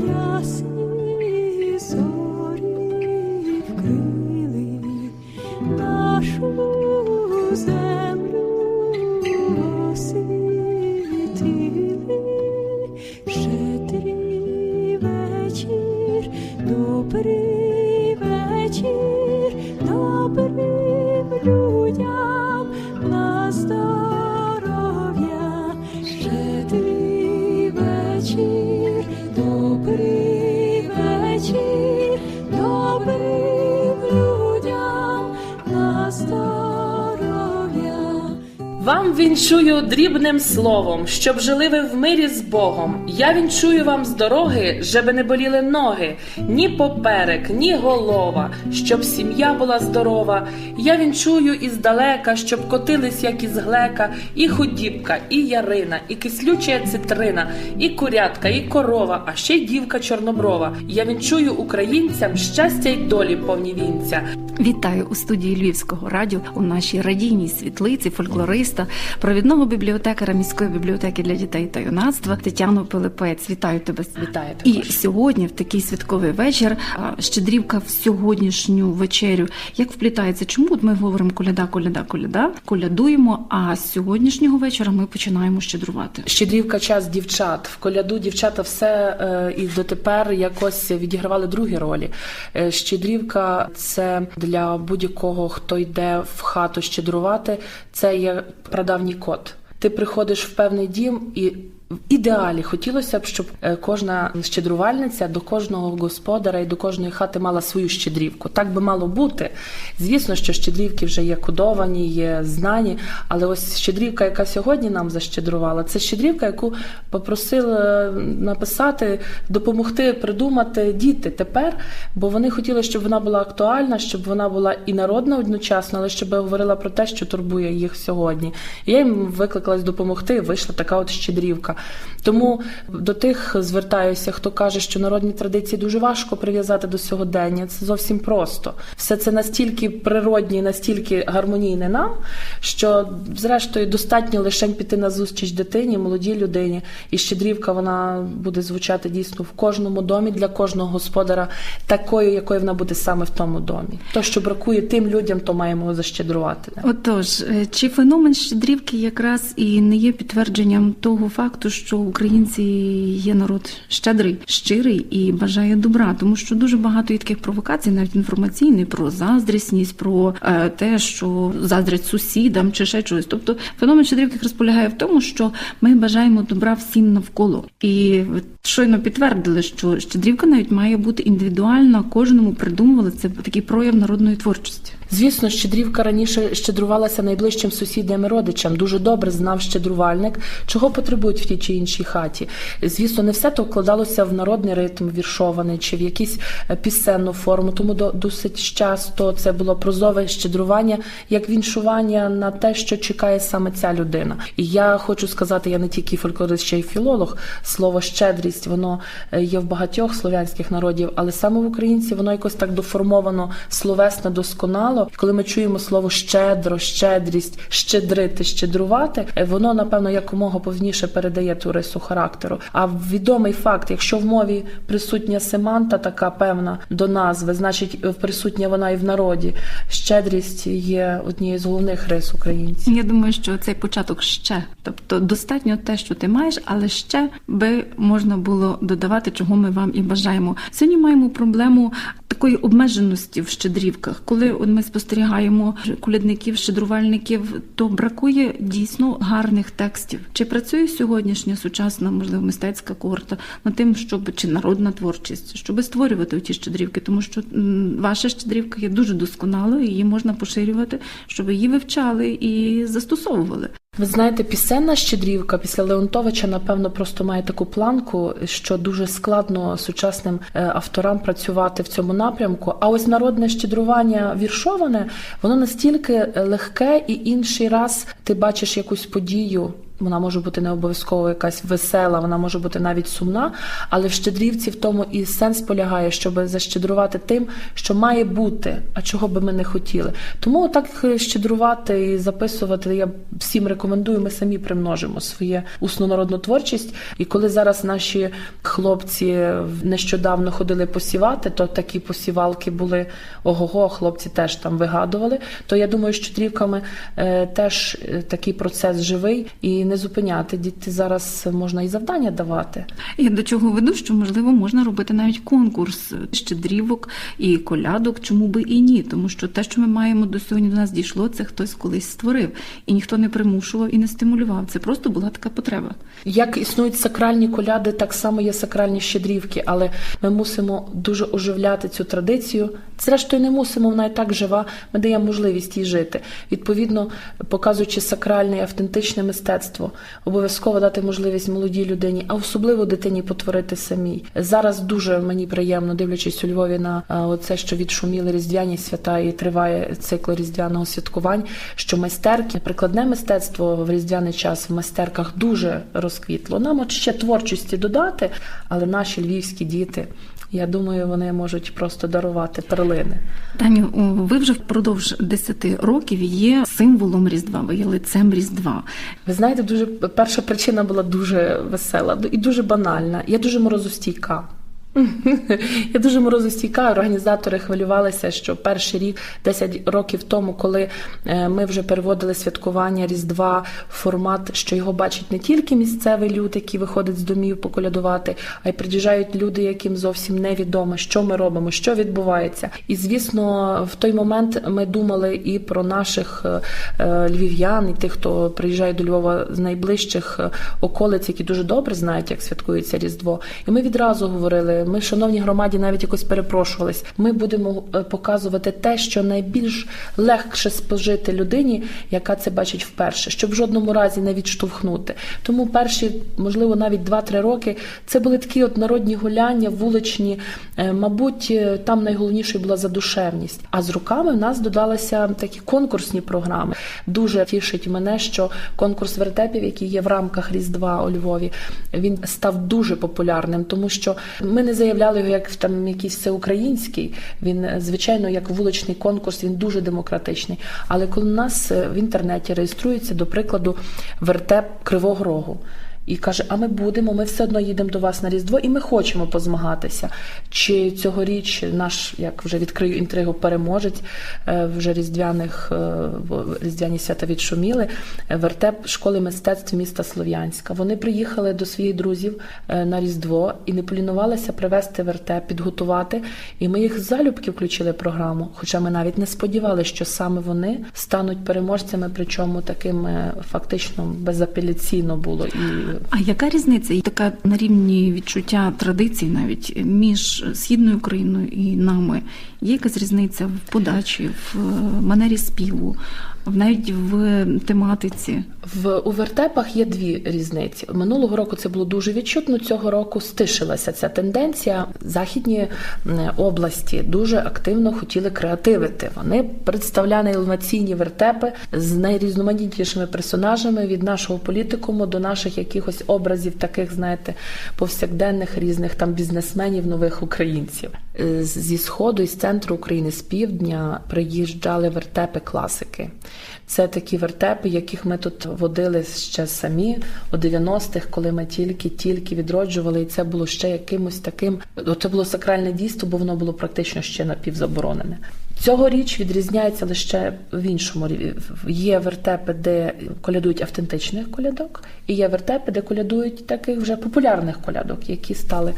Yes, so. Вам віншую дрібним словом, щоб жили ви в мирі з Богом. Я віншую вам з дороги, щоби не боліли ноги, ні поперек, ні голова, щоб сім'я була здорова. Я віншую іздалека, щоб котились, як із глека, і худібка, і ярина, і кислюча цитрина, і курятка, і корова, а ще й дівка чорноброва. Я віншую українцям щастя й долі повні вінця. Вітаю у студії Львівського радіо у нашій радійній світлиці, фольклориста, провідного бібліотекара міської бібліотеки для дітей та юнацтва Тетяну Пилипець. Вітаю тебе. Вітаю І сьогодні, в такий святковий вечір, щедрівка в сьогоднішню вечерю. Як вплітається? Чому от ми говоримо коляда, коляда, коляда, колядуємо? А з сьогоднішнього вечора ми починаємо щедрувати. Щедрівка час дівчат. В коляду дівчата все е, і дотепер якось відігравали другі ролі. Е, щедрівка це для будь-якого, хто йде в хату щедрувати, це є прадавній код. Ти приходиш в певний дім і. В ідеалі хотілося б, щоб е, кожна щедрувальниця до кожного господара і до кожної хати мала свою щедрівку. Так би мало бути. Звісно, що щедрівки вже є кодовані, є знані, але ось щедрівка, яка сьогодні нам защедрувала, це щедрівка, яку попросили е, написати, допомогти придумати діти тепер, бо вони хотіли, щоб вона була актуальна, щоб вона була і народна одночасно, але щоб говорила про те, що турбує їх сьогодні. І я їм викликалась допомогти, вийшла така от щедрівка. Тому до тих звертаюся, хто каже, що народні традиції дуже важко прив'язати до сьогодення. Це зовсім просто. Все це настільки природні, настільки гармонійне нам, що зрештою достатньо лише піти на зустріч дитині, молодій людині, і щедрівка вона буде звучати дійсно в кожному домі для кожного господара, такою, якою вона буде саме в тому домі. То, що бракує тим людям, то маємо защедрувати. Отож, е, чи феномен щедрівки якраз і не є підтвердженням того факту, що українці є народ щедрий, щирий і бажає добра, тому що дуже багато є таких провокацій, навіть інформаційних, про заздрісність, про е, те, що заздрять сусідам чи ще чогось. Тобто феномен щедрівки якраз полягає в тому, що ми бажаємо добра всім навколо. І щойно підтвердили, що щедрівка навіть має бути індивідуальна, кожному придумували це такий прояв народної творчості. Звісно, щедрівка раніше щедрувалася найближчим сусідям і родичам. Дуже добре знав щедрувальник, чого потребують в тій чи іншій хаті. Звісно, не все то вкладалося в народний ритм, віршований чи в якісь е, пісенну форму. Тому до- досить часто це було прозове щедрування, як віншування на те, що чекає саме ця людина. І я хочу сказати, я не тільки фольклорист, ще й філолог. Слово щедрість воно е, є в багатьох слов'янських народів, але саме в українці воно якось так доформовано словесно досконало. Коли ми чуємо слово щедро, щедрість, щедрити, щедрувати, е, воно напевно якомога повніше передає ту рису характеру. А відомий факт, якщо в мові присутня семанта, така певна до назви, значить е, присутня вона і в народі. Щедрість є однією з головних рис українців. Я думаю, що цей початок ще, тобто достатньо те, що ти маєш, але ще би можна було додавати, чого ми вам і бажаємо. Сьогодні маємо проблему такої обмеженості в щедрівках. Коли ми спостерігаємо колядників, щедрувальників, то бракує дійсно гарних текстів. Чи працює сьогоднішня сучасна, можливо, мистецька когорта над тим, щоб чи народна творчість, щоб створювати ті щедрівки, тому що ваша щедрівка є дуже досконалою, її можна поширювати, щоб її вивчали і застосовували. Ви знаєте, пісенна щедрівка після Леонтовича, напевно, просто має таку планку, що дуже складно сучасним е, авторам працювати в цьому напрямку. А ось народне щедрування віршоване, воно настільки легке, і інший раз ти бачиш якусь подію. Вона може бути не обов'язково якась весела, вона може бути навіть сумна, але в щедрівці в тому і сенс полягає, щоб защедрувати тим, що має бути, а чого би ми не хотіли. Тому так щедрувати і записувати я всім рекомендую. Ми самі примножимо своє усну народну творчість. І коли зараз наші хлопці нещодавно ходили посівати, то такі посівалки були ого-го, хлопці теж там вигадували. То я думаю, що дрівками е, теж е, такий процес живий і не зупиняти. Діти зараз можна і завдання давати. Я до чого веду, що можливо можна робити навіть конкурс щедрівок і колядок, чому би і ні, тому що те, що ми маємо до сьогодні до нас дійшло, це хтось колись створив, і ніхто не примушував і не стимулював. Це просто була така потреба. Як існують сакральні коляди, так само є сакральні щедрівки, але ми мусимо дуже оживляти цю традицію. Зрештою, не мусимо, вона і так жива. Ми даємо можливість їй жити. Відповідно, показуючи сакральне і автентичне мистецтво, обов'язково дати можливість молодій людині, а особливо дитині потворити самій. Зараз дуже мені приємно, дивлячись у Львові на а, оце, що відшуміли різдвяні свята і триває цикл різдвяного святкувань. Що майстерки, прикладне мистецтво в різдвяний час в майстерках дуже розквітло. Нам от ще творчості додати, але наші львівські діти. Я думаю, вони можуть просто дарувати перлини. Таню, ви вже впродовж 10 років є символом Різдва, ви є лицем Різдва. Ви знаєте, дуже перша причина була дуже весела і дуже банальна. Я дуже морозостійка. Я дуже морозостійка. Організатори хвилювалися, що перший рік, 10 років тому, коли е, ми вже переводили святкування Різдва в формат, що його бачить не тільки місцевий люд, який виходить з домів поколядувати, а й приїжджають люди, яким зовсім невідомо, що ми робимо, що відбувається. І звісно, в той момент ми думали і про наших е, е, львів'ян, і тих, хто приїжджає до Львова з найближчих околиць, які дуже добре знають, як святкується Різдво. І ми відразу говорили. Ми, шановні громаді, навіть якось перепрошувались. Ми будемо е, показувати те, що найбільш легше спожити людині, яка це бачить вперше, щоб в жодному разі не відштовхнути. Тому перші, можливо, навіть 2-3 роки це були такі от народні гуляння, вуличні. Е, мабуть, е, там найголовніше була задушевність. А з руками в нас додалися такі конкурсні програми. Дуже тішить мене, що конкурс вертепів, який є в рамках Різдва у Львові, він став дуже популярним, тому що ми не заявляли його як там якийсь всеукраїнський. Він, звичайно, як вуличний конкурс, він дуже демократичний. Але коли у нас в інтернеті реєструється, до прикладу, вертеп Кривого Рогу. І каже: А ми будемо, ми все одно їдемо до вас на Різдво, і ми хочемо позмагатися. Чи цьогоріч наш, як вже відкрию інтригу, переможець вже різдвяних різдвяні свята відшуміли, вертеп школи мистецтв міста Слов'янська. Вони приїхали до своїх друзів на Різдво і не полінувалися привезти вертеп, підготувати. І ми їх залюбки включили в програму. Хоча ми навіть не сподівалися, що саме вони стануть переможцями, причому таким фактично безапеляційно було і. А яка різниця? Така на рівні відчуття традицій навіть між східною Україною і нами? Є якась різниця в подачі, в манері співу, навіть в тематиці? В у вертепах є дві різниці. Минулого року це було дуже відчутно. Цього року стишилася ця тенденція. Західні області дуже активно хотіли креативити. Вони представляли інноваційні вертепи з найрізноманітнішими персонажами від нашого політикуму до наших якихось образів, таких, знаєте, повсякденних різних там бізнесменів, нових українців. Зі сходу і з центру України з півдня приїжджали вертепи класики. Це такі вертепи, яких ми тут водили ще самі у 90-х, коли ми тільки-тільки відроджували, і це було ще якимось таким. Це було сакральне дійство, бо воно було практично ще напівзаборонене. Цьогоріч відрізняється лише в іншому Є вертепи, де колядують автентичних колядок, і є вертепи, де колядують таких вже популярних колядок, які стали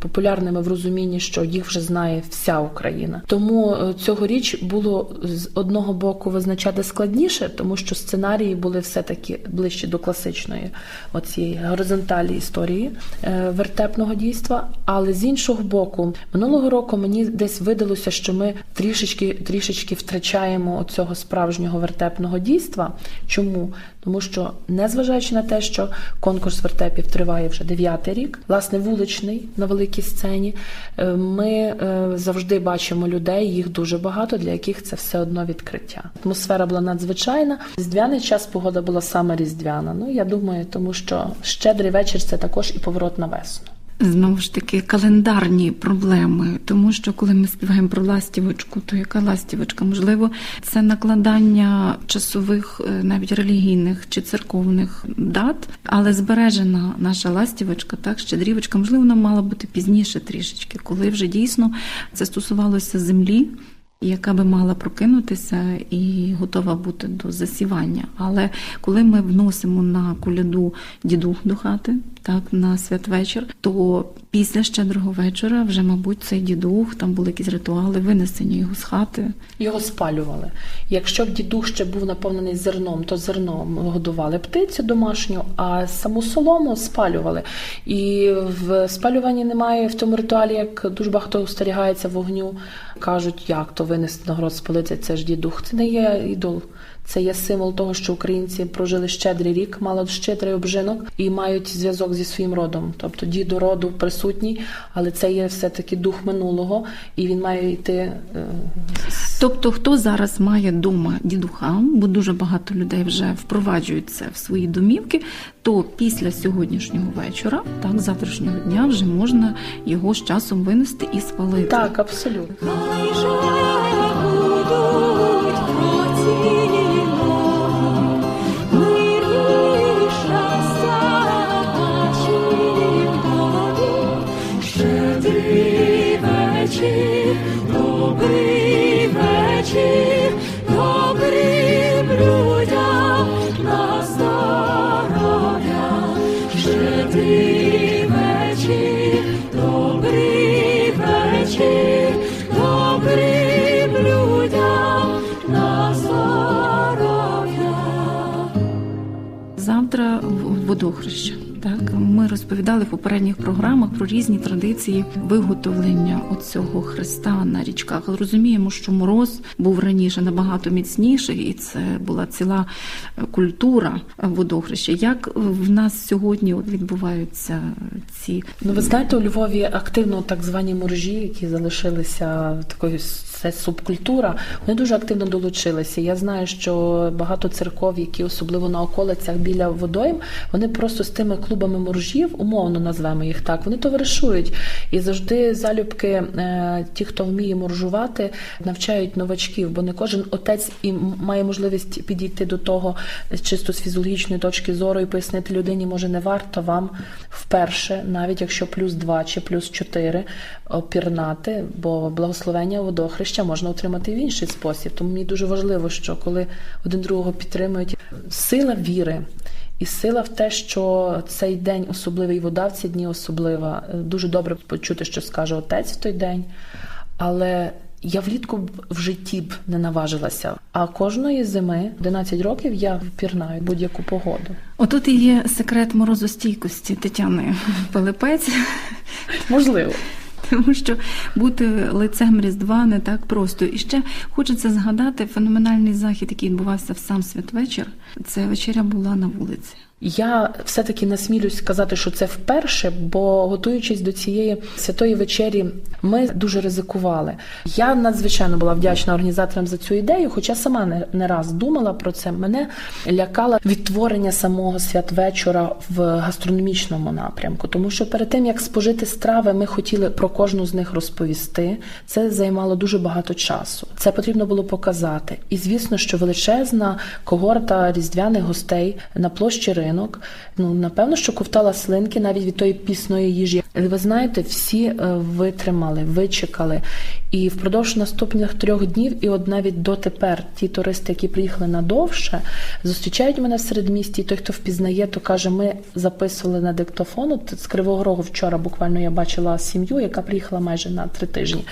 популярними в розумінні, що їх вже знає вся Україна. Тому цьогоріч було з одного боку визначати складніше, тому що сценарії були все таки ближче до класичної оцієї горизонталі історії вертепного дійства. Але з іншого боку, минулого року мені десь видалося, що ми трішечки трішечки втрачаємо цього справжнього вертепного дійства. Чому? Тому що, незважаючи на те, що конкурс вертепів триває вже дев'ятий рік, власне, вуличний на великій сцені, е, ми е, завжди бачимо людей, їх дуже багато, для яких це все одно відкриття. Атмосфера була надзвичайна. Різдвяний час погода була саме різдвяна. Ну я думаю, тому що щедрий вечір це також і поворот на весну. Знову ж таки, календарні проблеми, тому що коли ми співаємо про ластівочку, то яка ластівочка? Можливо, це накладання часових, е, навіть релігійних чи церковних дат, але збережена наша ластівочка, так щедрівочка, можливо, вона мала бути пізніше трішечки, коли вже дійсно це стосувалося землі яка би мала прокинутися і готова бути до засівання. Але коли ми вносимо на коляду діду до хати, так на святвечір, то після щедрого вечора вже, мабуть, цей дідух, там були якісь ритуали, винесення його з хати. Його спалювали. Якщо б дідух ще був наповнений зерном, то зерном годували птицю домашню, а саму солому спалювали. І в спалюванні немає в тому ритуалі, як дуже багато остерігається вогню. Кажуть, як то винести на город полиці, це ж дідух. Це не є ідол. Це є символ того, що українці прожили щедрий рік, мало щедрий обжинок і мають зв'язок зі своїм родом. Тобто дід до роду присутній, але це є все-таки дух минулого, і він має йти. е, Тобто, хто зараз має дома дідуха, бо дуже багато людей вже впроваджують це в свої домівки, то після сьогоднішнього вечора, так завтрашнього дня, вже можна його з часом винести і спалити. Так, абсолютно. В- хреща. Так, ми розповідали в попередніх програмах про різні традиції виготовлення оцього хреста на річках. Розуміємо, що мороз був раніше набагато міцніший, і це була ціла е, культура водохреща. Як в нас сьогодні відбуваються ці Ну, ви знаєте, у Львові активно так звані моржі, які залишилися такою це субкультура, вони дуже активно долучилися. Я знаю, що багато церков, які особливо на околицях біля водойм, вони просто з тими клубами моржів, умовно назвемо їх так, вони товаришують. І завжди залюбки е, ті, хто вміє моржувати, навчають новачків, бо не кожен отець і має можливість підійти до того чисто з фізіологічної точки зору і пояснити людині, може не варто вам вперше, навіть якщо плюс два чи плюс чотири опірнати, бо благословення водохреща можна отримати в інший спосіб. Тому мені дуже важливо, що коли один другого підтримують, сила віри. І сила в те, що цей день особливий, вода в ці дні особлива. Е, Дуже добре почути, що скаже отець в той день. Але я влітку б в житті б не наважилася. А кожної зими, 11 років, я впірнаю будь-яку погоду. отут і є секрет морозостійкості Тетяни Пилипець. Можливо. Тому що бути лицем Різдва не так просто. І ще хочеться згадати феноменальний захід, який відбувався в сам святвечір. Це вечеря була на вулиці. Я все-таки насмілюсь сказати, що це вперше, бо готуючись до цієї святої вечері, ми дуже ризикували. Я надзвичайно була вдячна організаторам за цю ідею, хоча сама не, раз думала про це. Мене лякало відтворення самого святвечора в гастрономічному напрямку, тому що перед тим як спожити страви, ми хотіли про кожну з них розповісти. Це займало дуже багато часу. Це потрібно було показати. І звісно, що величезна когорта різдвяних гостей на площі ринок. Ну напевно, що ковтала слинки навіть від тої пісної їжі. Ви знаєте, всі е, витримали, вичекали. І впродовж наступних трьох днів, і от навіть дотепер ті туристи, які приїхали надовше, зустрічають мене в середмісті. І той, хто впізнає, то каже: ми записували на диктофон. От з Кривого Рогу вчора буквально я бачила сім'ю, яка приїхала майже на три тижні.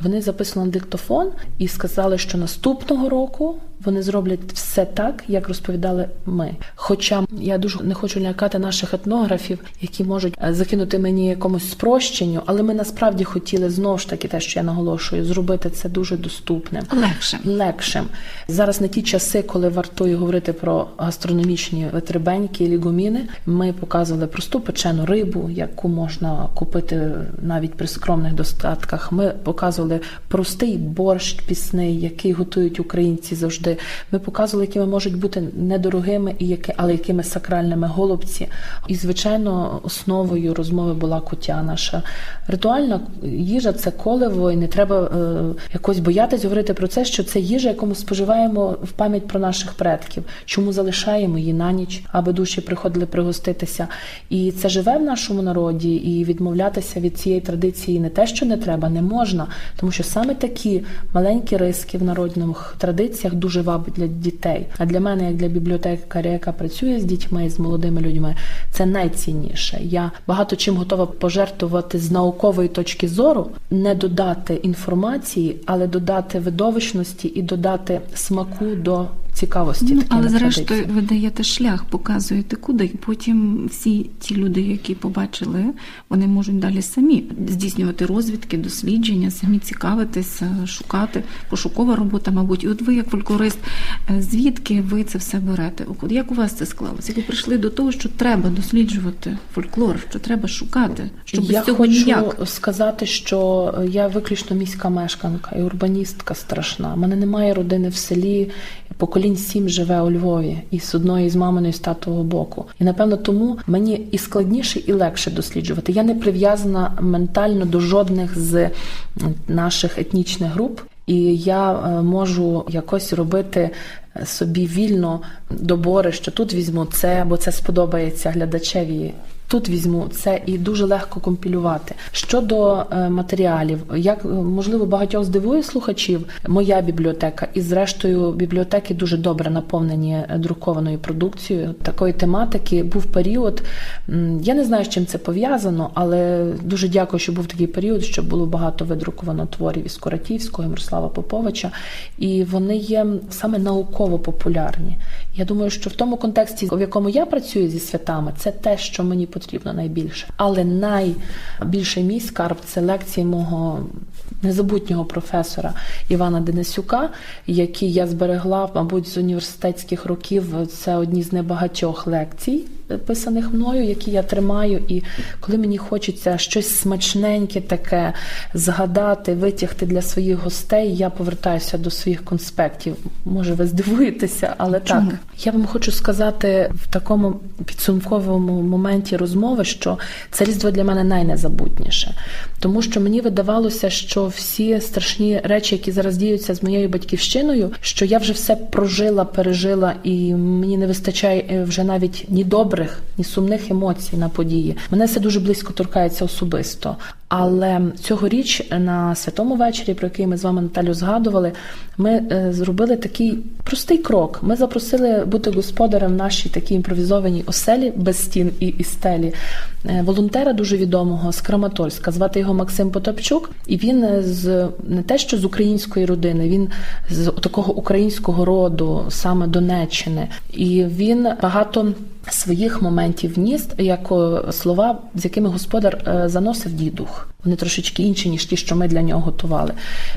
Вони записували на диктофон і сказали, що наступного року вони зроблять все так, як розповідали ми. Хоча я дуже не хочу лякати наших етнографів, які можуть е, закинути мені якомусь спрощенню, але ми насправді хотіли знову ж таки те, що я наголошую, зробити це дуже доступним. Легше. Легшим. Зараз на ті часи, коли вартує говорити про гастрономічні витребеньки і лігуміни, ми показували просту печену рибу, яку можна купити навіть при скромних достатках. Ми показували простий борщ пісний, який готують українці завжди. Ми показували, якими можуть бути недорогими і які, але якими сакральними голубці. І звичайно, основою розмови була кутя наша. Ритуальна їжа це коливо, і не треба е, якось боятись говорити про це, що це їжа, яку ми споживаємо в пам'ять про наших предків. Чому залишаємо її на ніч, аби душі приходили пригоститися. І це живе в нашому народі, і відмовлятися від цієї традиції не те, що не треба, не можна, тому що саме такі маленькі риски в народних традиціях дуже вабить для дітей. А для мене, як для бібліотекаря, яка працює з дітьми, з молодими людьми, це найцінніше. Я багато чим готова пожертвувати з наукової точки зору, не додати інформації, але додати видовищності і додати смаку до цікавості. Ну, але зрештою ви даєте шлях, показуєте куди, і потім всі ті люди, які побачили, вони можуть далі самі здійснювати розвідки, дослідження, самі цікавитися, шукати. Пошукова робота, мабуть. І от ви, як фольклорист, е, звідки ви це все берете? Як у вас це склалося? Як ви прийшли до того, що треба досліджувати фольклор, що треба шукати, що без я цього хочу ніяк? сказати, що я виключно міська мешканка і урбаністка страшна. У мене немає родини в селі. Поколінь сім живе у Львові і з одної з маминої з татового боку. І напевно тому мені і складніше, і легше досліджувати. Я не прив'язана ментально до жодних з наших етнічних груп. І я е, можу якось робити е, собі вільно добори, що тут візьму це, бо це сподобається глядачеві. Тут візьму це і дуже легко компілювати. Щодо е, матеріалів, як е, можливо багатьох здивує слухачів, моя бібліотека і зрештою бібліотеки дуже добре наповнені е, друкованою продукцією такої тематики. Був період. Я не знаю, з чим це пов'язано, але дуже дякую, що був такий період, що було багато видруковано творів із Коратівського, і Мирослава Поповича, і вони є саме науково популярні. Я думаю, що в тому контексті, в якому я працюю зі святами, це те, що мені потрібно найбільше. Але найбільший мій скарб це лекції мого незабутнього професора Івана Денисюка, які я зберегла, мабуть, з університетських років. Це одні з небагатьох лекцій, писаних мною, які я тримаю. І коли мені хочеться щось смачненьке таке згадати, витягти для своїх гостей, я повертаюся до своїх конспектів. Може, ви здивуєтеся, але Чому? так. Я вам хочу сказати в такому підсумковому моменті розмови, що це різдво для мене найнезабутніше, тому що мені видавалося, що всі страшні речі, які зараз діються з моєю батьківщиною, що я вже все прожила, пережила, і мені не вистачає е, вже навіть ні добрих, ні сумних емоцій на події. Мене це дуже близько торкається особисто. Але цьогоріч на святому вечорі, про який ми з вами Наталю згадували, ми е, зробили такий простий крок. Ми запросили бути господарем нашій такій імпровізованій оселі без стін і, і стелі е, волонтера дуже відомого з Краматорська. Звати його Максим Потапчук, і він е, з не те, що з української родини, він з такого українського роду, саме Донеччини, і він багато. Своїх моментів вніс як слова, з якими господар заносив дідух. Вони трошечки інші, ніж ті, що ми для нього готували.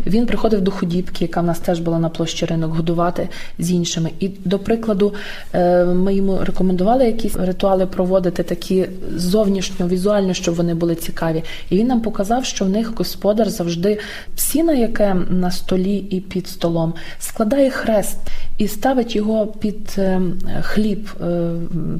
Він приходив до худібки, яка в нас теж була на площі ринок, годувати з іншими. І, до прикладу, е, ми йому рекомендували якісь ритуали проводити такі зовнішньо, візуально, щоб вони були цікаві. І він нам показав, що в них господар завжди сіно, яке на столі і під столом, складає хрест і ставить його під е, хліб е,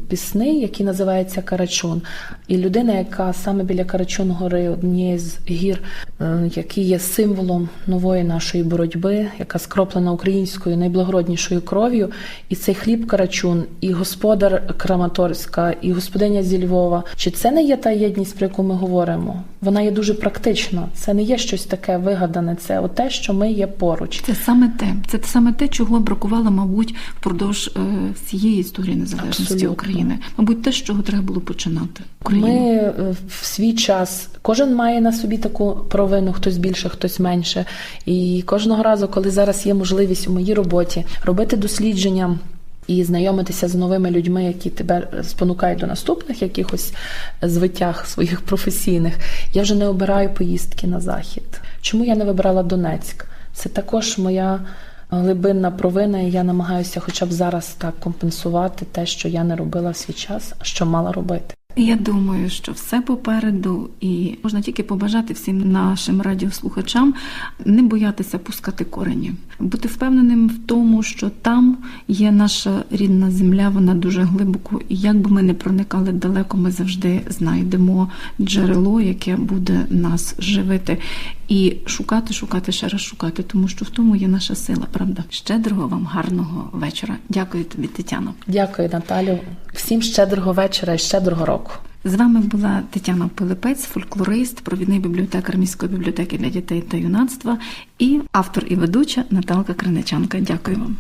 пісний, який називається Карачун. І людина, яка саме біля Карачун гори, однієї з гір, е, який є символом нової нашої боротьби, яка скроплена українською найблагороднішою кров'ю, і цей хліб Карачун, і господар Краматорська, і господиня зі Львова. Чи це не є та єдність, про яку ми говоримо? Вона є дуже практична. Це не є щось таке вигадане. Це те, що ми є поруч. Це саме те. Це саме те, чого бракувало, мабуть, впродовж е, всієї історії незалежності Абсолютно. України. Мабуть, те, з чого треба було починати. Україну. Ми е, в свій час кожен має на собі таку провину, хтось більше, хтось менше. І кожного разу, коли зараз є можливість у моїй роботі робити дослідження. і знайомитися з новими людьми, які тебе спонукають до наступних якихось звиттях своїх професійних. Я вже не обираю поїздки на захід. Чому я не вибрала Донецьк? Це також моя глибинна провина, і я намагаюся хоча б зараз так компенсувати те, що я не робила в свій час, що мала робити. Я думаю, що все попереду, і можна тільки побажати всім нашим радіослухачам не боятися пускати корені, бути впевненим в тому, що там є наша рідна земля, вона дуже глибоко, і як би ми не проникали далеко, ми завжди знайдемо джерело, яке буде нас живити, і шукати, шукати, ще раз шукати, тому що в тому є наша сила, правда. Щедрого вам гарного вечора. Дякую тобі, Тетяно. Дякую, Наталю. Всім щедрого вечора і щедрого року. З вами була Тетяна Пилипець, фольклорист, провідний бібліотекар міської бібліотеки для дітей та юнацтва і автор і ведуча Наталка Криничанка. Дякую вам.